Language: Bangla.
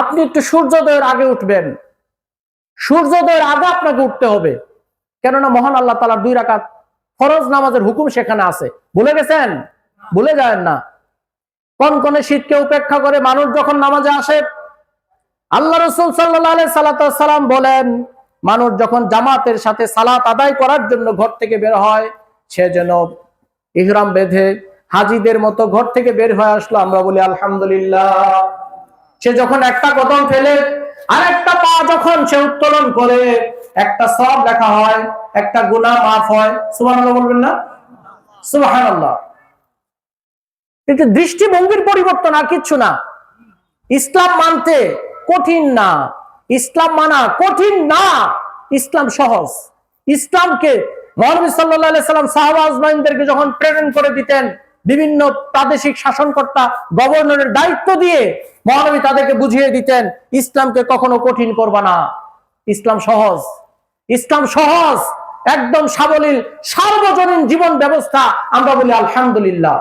আপনি একটু সূর্যোদয়ের আগে উঠবেন। সূর্যোদয়ের আগে আপনাকে উঠতে হবে। কেননা মহান আল্লাহ তালার দুই রাকাত ফরজ নামাজের হুকুম সেখানে আছে। ভুলে গেছেন? ভুলে যায় না। কনকনে শীতকে উপেক্ষা করে মানুষ যখন নামাজে আসে, আল্লাহ রসুল সাল্লাহ সাল্লাম বলেন, মানুষ যখন জামাতের সাথে সালাত আদায় করার জন্য ঘর থেকে বের হয়, সে যেন ইহরাম বেঁধে হাজিদের মতো ঘর থেকে বের হয়ে আসলো। আমরা বলি, আলহামদুলিল্লাহ। সে যখন একটা কদম ফেলে আর একটা পা যখন সে উত্তোলন করে, একটা সব লেখা হয়, একটা গুণা মাফ হয়। সুবাহ বলবেন না? সুবাহ কিন্তু দৃষ্টিভঙ্গির পরিবর্তন আর কিচ্ছু না। ইসলাম মানতে কঠিন না। ইসলাম মানা কঠিন না। ইসলাম সহজ। ইসলামকে মহানবী সাল্লাম সাহাবা আজমাইনদেরকে যখন প্রেরণ করে দিতেন, বিভিন্ন প্রাদেশিক শাসনকর্তা, গভর্নরের দায়িত্ব দিয়ে মহানবী তাদেরকে বুঝিয়ে দিতেন, ইসলামকে কখনো কঠিন করবা না। ইসলাম সহজ। ইসলাম সহজ। একদম সাবলীল, সার্বজনীন জীবন ব্যবস্থা আমরা বলি আলহামদুলিল্লাহ।